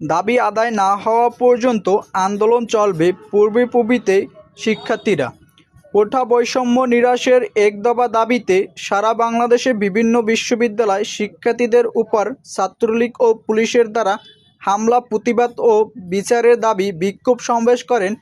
দাবি আদায় না হওয়া পর্যন্ত আন্দোলন চলবে পূর্বে পূর্বিতে শিক্ষার্থীরা। কোঠা বৈষম্য নিরাশের এক দফা দাবিতে সারা বাংলাদেশে বিভিন্ন বিশ্ববিদ্যালয় শিক্ষার্থীদের উপর ছাত্রলীগ ও পুলিশের দ্বারা হামলা, প্রতিবাদ ও বিচারের দাবি বিক্ষোভ সমাবেশ করেন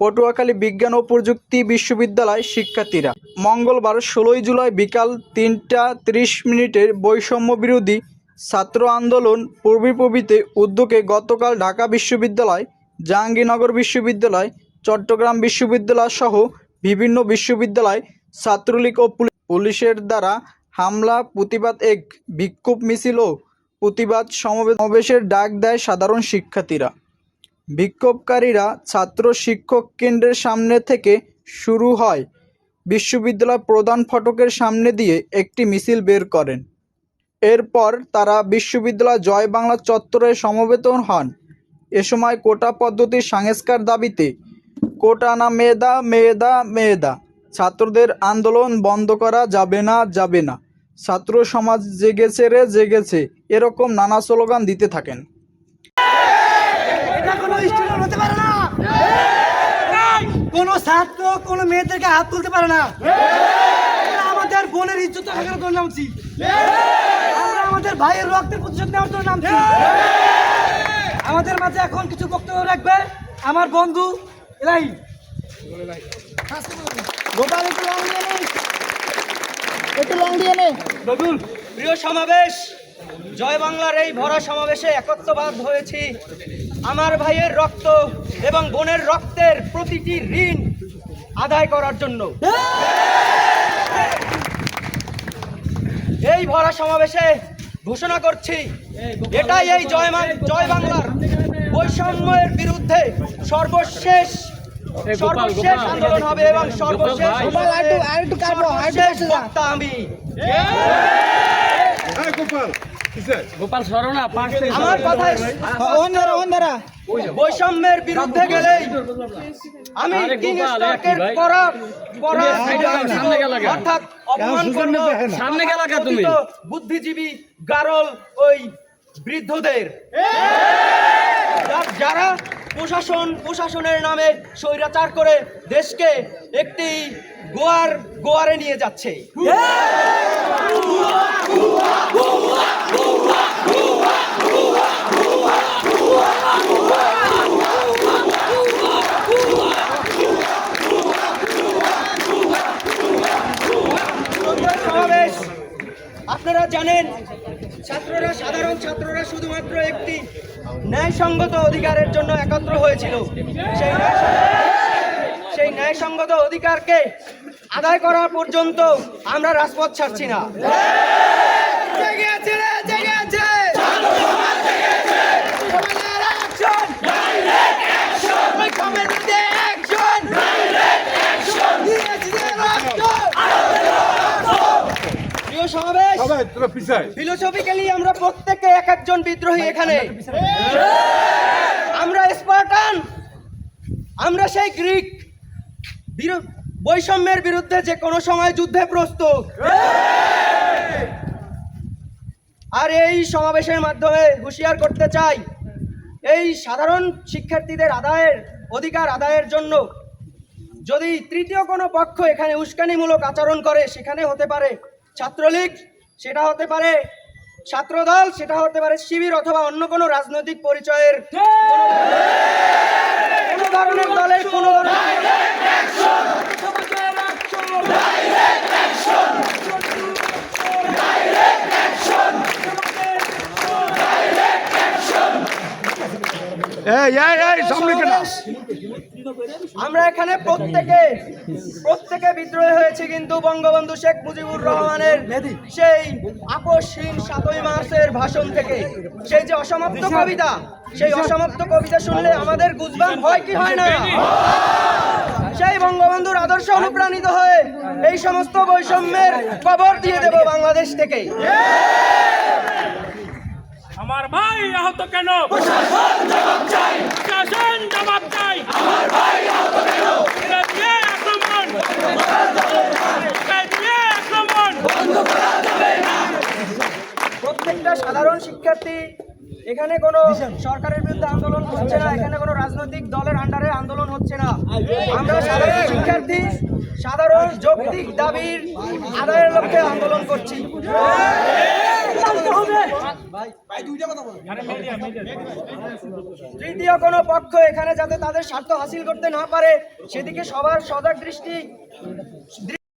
পটুয়াখালী বিজ্ঞান ও প্রযুক্তি বিশ্ববিদ্যালয় শিক্ষার্থীরা। মঙ্গলবার ষোলোই জুলাই বিকাল তিনটা তিরিশ মিনিটের বৈষম্য বিরোধী ছাত্র আন্দোলন পূর্বীপবিতে উদ্যোগে গতকাল ঢাকা বিশ্ববিদ্যালয়, জাহাঙ্গীরনগর বিশ্ববিদ্যালয়, চট্টগ্রাম বিশ্ববিদ্যালয় সহ বিভিন্ন বিশ্ববিদ্যালয় ছাত্রলীগ ও পুলি- পুলিশের দ্বারা হামলা, প্রতিবাদ, এক বিক্ষোভ মিছিল ও প্রতিবাদ সমাবে- সমাবেশের ডাক দেয় সাধারণ শিক্ষার্থীরা। বিক্ষোভকারীরা ছাত্র শিক্ষক কেন্দ্রের সামনে থেকে শুরু হয়। বিশ্ববিদ্যালয় প্রধান ফটকের সামনে দিয়ে একটি মিছিল বের করেন। এরপর তারা বিশ্ববিদ্যালয় জয় বাংলা চত্বরে সমবেত হন। এ সময় কোটা পদ্ধতির সংস্কার দাবিতে কোটা না মেয়েদা মেয়েদা মেয়েদা ছাত্রদের আন্দোলন বন্ধ করা যাবে না যাবে না। ছাত্র সমাজ জেগেছে রে জেগেছে। এরকম নানা স্লোগান দিতে থাকেন। কোনো স্টুডেন্ট হতে কোন ছাত্র কোন মেয়েদেরকে হাত তুলতে পারে না। আমাদের বোনের ইজ্জত জন্য আমাদের ভাইয়ের রক্তের প্রতিশোধ নেওয়ার জন্য নামছি আমাদের মাঝে এখন কিছু বক্তব্য রাখবে। আমার বন্ধু এলাই গোপাল একটু লং দিয়ে নে। একটু লং দিয়ে নে। নজরুল প্রিয় সমাবেশ জয় বাংলার এই ভরা সমাবেশে একত্রবাদ হয়েছি। আমার ভাইয়ের রক্ত এবং বোনের রক্তের প্রতিটি ঋণ আদায় করার জন্য। এই ভরা সমাবেশে ঘোষণা করছি এটাই এই জয় জয় বাংলার বৈষম্যের বিরুদ্ধে সর্বশেষ সর্বশেষ আন্দোলন হবে এবং সর্বশেষ বক্তা আমি। গোপাল সরনা পাঁচ আমার কথায় বৈষম্যের বিরুদ্ধে গেলেই আমি করা করা অর্থাৎ সামনে তুমি? বুদ্ধিজীবী গারল ওই বৃদ্ধদের যারা প্রশাসন প্রশাসনের নামে স্বৈরাচার করে দেশকে একটি গোয়ার গোয়ারে নিয়ে যাচ্ছে সুন্দর সমাবেশ আপনারা জানেন ছাত্ররা, সাধারণ ছাত্ররা শুধুমাত্র একটি ন্যায়সঙ্গত অধিকারের জন্য একত্র হয়েছিল। সেই সেই ন্যায়সঙ্গত অধিকারকে আদায় করা পর্যন্ত আমরা রাজপথ ছাড়ছি না। সমাবেশ। ফিলোসফিক্যালি আমরা প্রত্যেকে এক একজন বিদ্রোহী এখানে। আমরা স্পার্টান। আমরা সেই গ্রিক বৈষম্যের বিরুদ্ধে যে কোনো সময় যুদ্ধে প্রস্তুত। আর এই সমাবেশের মাধ্যমে হুঁশিয়ার করতে চাই এই সাধারণ শিক্ষার্থীদের আদায়ের অধিকার আদায়ের জন্য। যদি তৃতীয় কোনো পক্ষ এখানে উস্কানিমূলক আচরণ করে সেখানে হতে পারে ছাত্রলীগ সেটা হতে পারে ছাত্রদল সেটা হতে পারে শিবির অথবা অন্য কোনো রাজনৈতিক পরিচয়ের কোনো- কোনো ধরনের দলের কোনো? ধরনের আমরা এখানে প্রত্যেকে প্রত্যেকে বিদ্রোহী হয়েছে কিন্তু বঙ্গবন্ধু শেখ মুজিবুর রহমানের সেই আকস্মিক সাতই মার্চের ভাষণ থেকে। সেই যে অসমাপ্ত কবিতা, সেই অসমাপ্ত কবিতা শুনলে আমাদের গুজবান হয় কি হয় না? সেই বঙ্গবন্ধুর আদর্শ অনুপ্রাণিত হয়ে এই সমস্ত বৈষম্যের কবর দিয়ে দেব বাংলাদেশ থেকে। আমার ভাই আহত কেন? প্রশাসন জবাব চাই। প্রশাসন জবাব চাই আমার ভাই আহত কেন দিয়ে আক্রমণ? দিয়ে আক্রমণ প্রত্যেকটা সাধারণ শিক্ষার্থী এখানে কোনো সরকারের বিরুদ্ধে আন্দোলন হচ্ছে না এখানে কোনো রাজনৈতিক দলের আন্ডারে আন্দোলন হচ্ছে না। আমরা সাধারণ শিক্ষার্থী সাধারণ যৌক্তিক দাবির আদায়ের লক্ষ্যে আন্দোলন করছি। তৃতীয় কোনো পক্ষ এখানে যাতে তাদের স্বার্থ হাসিল করতে না পারে সেদিকে সবার সজাগ দৃষ্টি